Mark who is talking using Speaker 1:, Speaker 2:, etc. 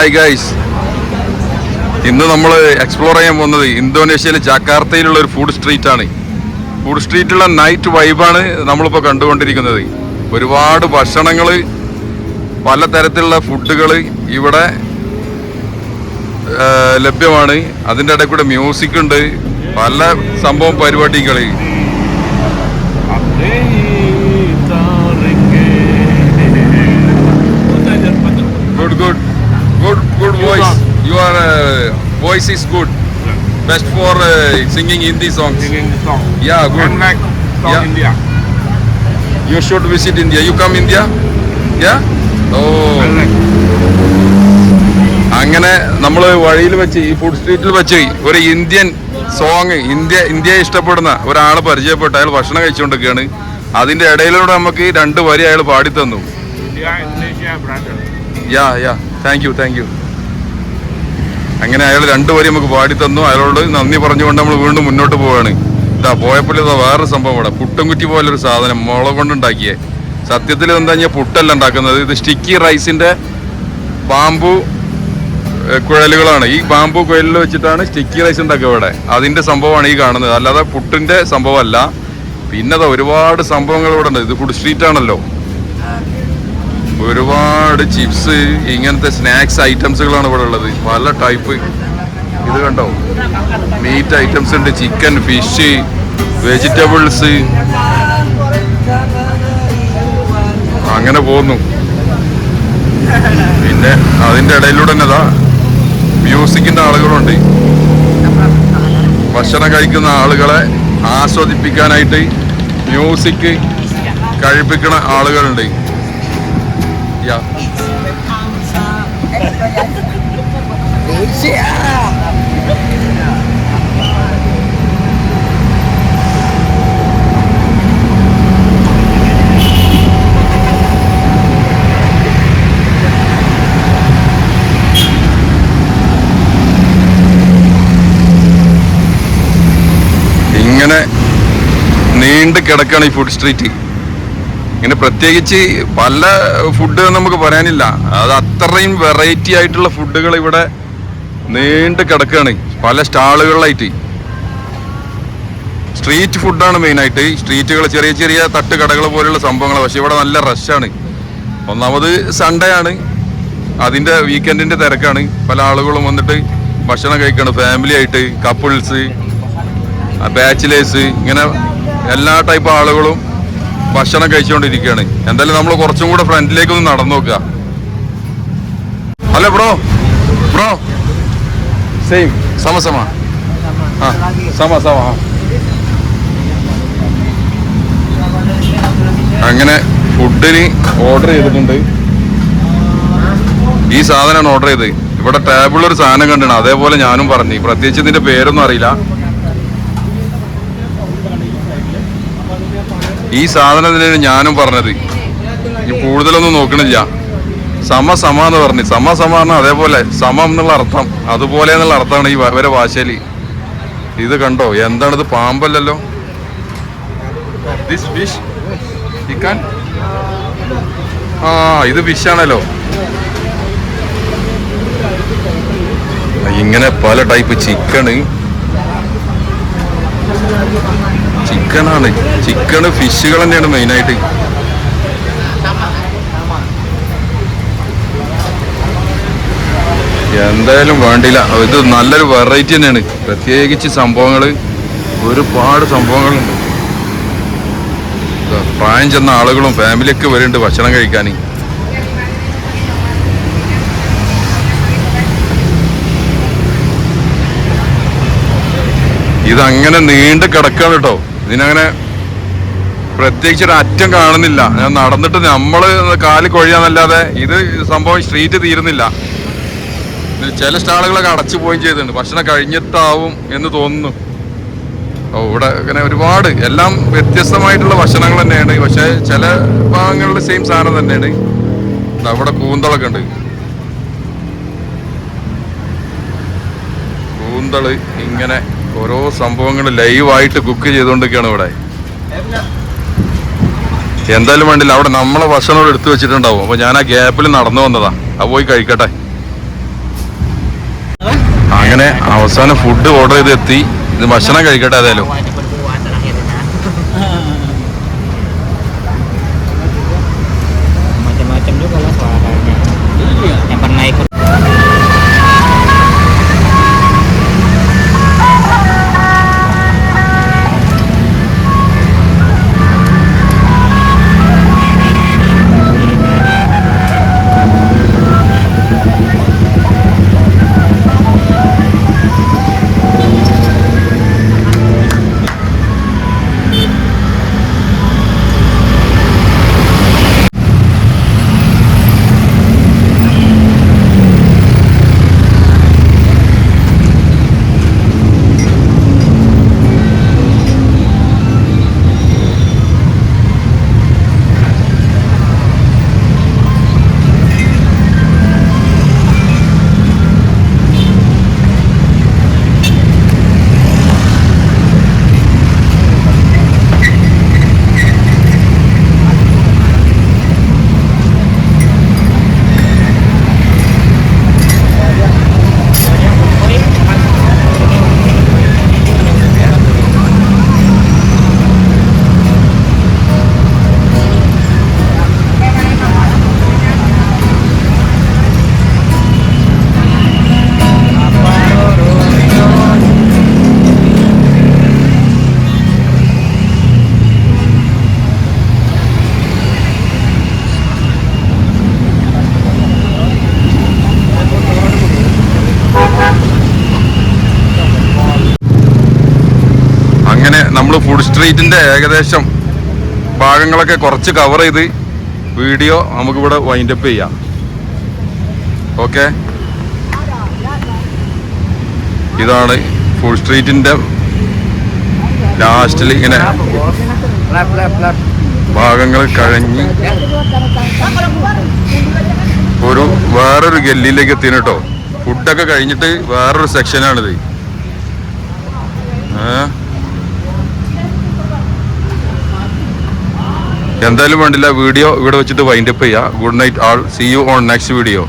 Speaker 1: Hi guys ഇന്ന് നമ്മൾ explore ചെയ്യാൻ പോകുന്നത് ഇന്തോനേഷ്യയിലെ ജക്കാർത്തയിലുള്ള ഒരു ഫുഡ് സ്ട്രീറ്റ് ആണ്. ഫുഡ് സ്ട്രീറ്റിലുള്ള നൈറ്റ് വൈബാണ് നമ്മളിപ്പോൾ കണ്ടുകൊണ്ടിരിക്കുന്നത്. ഒരുപാട് ഭക്ഷണങ്ങൾ പലതരത്തിലുള്ള ഫുഡുകൾ ഇവിടെ ലഭ്യമാണ്. അതിന്റെ ഇടയിൽ കൂടെ മ്യൂസിക് ഉണ്ട്. പല സംഭവം പരിപാടികൾ good good voice your voice is good best for singing Hindi songs
Speaker 2: Singing the song.
Speaker 1: Yeah, good.
Speaker 2: Unlike South
Speaker 1: Yeah.
Speaker 2: India.
Speaker 1: You should visit India. You come India? Yeah? Oh.
Speaker 2: Unlike.
Speaker 1: അങ്ങനെ നമ്മൾ വഴിയിൽ വെച്ച് ഈ food സ്ട്രീറ്റിൽ വെച്ച് ഒരു Indian song India ഇന്ത്യയെ ഇഷ്ടപ്പെടുന്ന ഒരാളെ പരിചയപ്പെട്ട് അയാൾ ഭക്ഷണം കഴിച്ചുകൊണ്ടിരിക്കുകയാണ് അതിന്റെ ഇടയിലൂടെ നമുക്ക് രണ്ട് വരി അയാൾ പാടി തന്നു
Speaker 2: India, Indonesia, brother.
Speaker 1: Yeah yeah thank you thank you അങ്ങനെ അയാൾ രണ്ടു വരി നമുക്ക് പാടി തന്നു. അയാളോട് നന്ദി പറഞ്ഞുകൊണ്ട് നമ്മൾ വീണ്ടും മുന്നോട്ട് പോവുകയാണ്. ഇതാ പോയപ്പോൾ ഇതാ വേറൊരു സംഭവം ഇവിടെ. പുട്ടുംകുറ്റി പോലൊരു സാധനം മുള കൊണ്ടുണ്ടാക്കിയേ സത്യത്തിൽ എന്താ കഴിഞ്ഞാൽ പുട്ടല്ല ഉണ്ടാക്കുന്നത്. ഇത് സ്റ്റിക്കി റൈസിന്റെ ബാമ്പു കുഴലുകളാണ്. ഈ ബാമ്പു കുഴലിൽ വെച്ചിട്ടാണ് സ്റ്റിക്കി റൈസ് ഉണ്ടാക്കുക ഇവിടെ. അതിന്റെ സംഭവമാണ് ഈ കാണുന്നത്. അല്ലാതെ പുട്ടിന്റെ സംഭവമല്ല. പിന്നെ ഒരുപാട് സംഭവങ്ങൾ ഇവിടെ ഉണ്ട്. ഇത് ഫുഡ് സ്ട്രീറ്റ് ആണല്ലോ. ഒരുപാട് ചിപ്സ് ഇങ്ങനത്തെ സ്നാക്സ് ഐറ്റംസുകളാണ് ഇവിടെ ഉള്ളത്. പല ടൈപ്പ് ഇത് കണ്ടോ? മീറ്റ് ഐറ്റംസ് ഉണ്ട്. ചിക്കൻ ഫിഷ് വെജിറ്റബിൾസ് അങ്ങനെ പോകുന്നു. പിന്നെ അതിന്റെ ഇടയിലൂടെ തന്നെ അതാ മ്യൂസിക്കിന്റെ ആളുകളുണ്ട്. ഭക്ഷണം കഴിക്കുന്ന ആളുകളെ ആസ്വദിപ്പിക്കാനായിട്ട് മ്യൂസിക് കഴിപ്പിക്കുന്ന ആളുകളുണ്ട്. യാ ഇങ്ങനെ നീണ്ടു കിടക്കാണ് ഈ ഫുഡ് സ്ട്രീറ്റ് ഇങ്ങനെ പ്രത്യേകിച്ച് പല ഫുഡ് നമുക്ക് പറയാനില്ല. അത് അത്രയും വെറൈറ്റി ആയിട്ടുള്ള ഫുഡുകൾ ഇവിടെ നീണ്ട് കിടക്കുകയാണ്. പല സ്റ്റാളുകളിലായിട്ട്. സ്ട്രീറ്റ് ഫുഡാണ് മെയിനായിട്ട് സ്ട്രീറ്റുകൾ ചെറിയ ചെറിയ തട്ട് തട്ടുകടകൾ പോലെയുള്ള സംഭവങ്ങൾ പക്ഷെ ഇവിടെ നല്ല റഷാണ് ഒന്നാമത് സൺഡേ ആണ്. അതിന്റെ വീക്കെൻഡിന്റെ തിരക്കാണ്. പല ആളുകളും വന്നിട്ട് ഭക്ഷണം കഴിക്കണം. ഫാമിലി ആയിട്ട് കപ്പിൾസ് ബാച്ചിലേഴ്സ് ഇങ്ങനെ എല്ലാ ടൈപ്പ് ആളുകളും ഭക്ഷണം കഴിച്ചുകൊണ്ടിരിക്കുകയാണ്. എന്തായാലും നമ്മൾ കുറച്ചും കൂടെ ഫ്രണ്ടിലേക്ക് ഒന്ന് നടന്നു നോക്കുക. അല്ല ബ്രോ? ബ്രോ? സെയിം സമ സമ. ആ സമ സമ. അങ്ങനെ ഫുഡിന് ഓർഡർ ചെയ്തിട്ടുണ്ട്. ഈ സാധനമാണ് ഓർഡർ ചെയ്തത്. ഇവിടെ ടേബിളിൽ ഒരു സാധനം കണ്ടിട്ടുണ്ട്. അതേപോലെ ഞാനും പറഞ്ഞു. പ്രത്യേകിച്ച് ഇതിന്റെ പേരൊന്നും അറിയില്ല. ഈ സാധനത്തിനാണ് ഞാനും പറഞ്ഞത്. ഇനി കൂടുതലൊന്നും നോക്കണില്ല. സമ സമ എന്ന് പറഞ്ഞു. സമ സമ പറഞ്ഞാൽ അതേപോലെ സമം എന്നുള്ള അർത്ഥം അതുപോലെ എന്നുള്ള അർത്ഥമാണ് ഈ വരെ ഭാഷയിൽ ഇത് കണ്ടോ? എന്താണ് ഇത്? പാമ്പല്ലല്ലോ? ദിസ് ഫിഷ് ചിക്കൻ ആ ഇത് ഫിഷാണല്ലോ ഇങ്ങനെ പല ടൈപ്പ് ചിക്കണ് ചിക്കനാണ്. ചിക്കണ് ഫിഷുകൾ തന്നെയാണ് മെയിനായിട്ട്. എന്തായാലും വേണ്ടില്ല. ഇത് നല്ലൊരു വെറൈറ്റി തന്നെയാണ്. പ്രത്യേകിച്ച് സംഭവങ്ങൾ ഒരുപാട് സംഭവങ്ങളുണ്ട്. പ്രായം ചെന്ന ആളുകളും ഫാമിലിയൊക്കെ വരുന്നുണ്ട് ഭക്ഷണം കഴിക്കാൻ ഇതങ്ങനെ നീണ്ട് കിടക്കാണ് കേട്ടോ ഇതിനങ്ങനെ പ്രത്യേകിച്ച് ഒരു അറ്റം കാണുന്നില്ല. ഞാൻ നടന്നിട്ട് നമ്മൾ കാൽ കൊഴിയാന്നല്ലാതെ ഇത് സംഭവം സ്ട്രീറ്റ് തീരുന്നില്ല. ചില സ്റ്റാളുകളൊക്കെ അടച്ചു പോവുകയും ചെയ്തിട്ടുണ്ട്. ഭക്ഷണം കഴിഞ്ഞിട്ടാവും എന്ന് തോന്നുന്നു. ഓ ഇവിടെ ഇങ്ങനെ ഒരുപാട് എല്ലാം വ്യത്യസ്തമായിട്ടുള്ള ഭക്ഷണങ്ങൾ തന്നെയാണ്. പക്ഷെ ചില ഭാഗങ്ങളിൽ സെയിം സാധനം തന്നെയാണ്. അവിടെ കൂന്തളൊക്കെ ഉണ്ട്. കൂന്തൾ ഇങ്ങനെ ഓരോ സംഭവങ്ങൾ ലൈവായിട്ട് കുക്ക് ചെയ്തോണ്ടൊക്കെയാണ് ഇവിടെ. എന്തായാലും വേണ്ടില്ല അവിടെ നമ്മളെ ഭക്ഷണം എടുത്തു വെച്ചിട്ടുണ്ടാവും. അപ്പൊ ഞാൻ ആ ഗ്യാപ്പിൽ നടന്നു വന്നതാ. അത് പോയി കഴിക്കട്ടെ. അങ്ങനെ അവസാനം ഫുഡ് ഓർഡർ ചെയ്ത് എത്തി ഇത് ഭക്ഷണം കഴിക്കട്ടെ ഏതായാലും. നമ്മൾ ഫുഡ് സ്ട്രീറ്റിന്റെ ഏകദേശം ഭാഗങ്ങളൊക്കെ കുറച്ച് കവർ ചെയ്ത് വീഡിയോ നമുക്കിവിടെ വൈൻഡപ്പ് ചെയ്യാം. ഓക്കെ ഇതാണ് ഫുഡ് സ്ട്രീറ്റിന്റെ ലാസ്റ്റിൽ ഇങ്ങനെ. ഭാഗങ്ങൾ കഴിഞ്ഞ് ഒരു വേറൊരു ഗല്ലിയിലേക്ക് എത്തിന് കേട്ടോ ഫുഡൊക്കെ കഴിഞ്ഞിട്ട് വേറൊരു സെക്ഷനാണിത് ഏ? എന്തായാലും വേണ്ടില്ല വീഡിയോ ഇവിടെ വെച്ചിട്ട് വൈൻഡപ്പ് ചെയ്യാം. Good night all see you on next video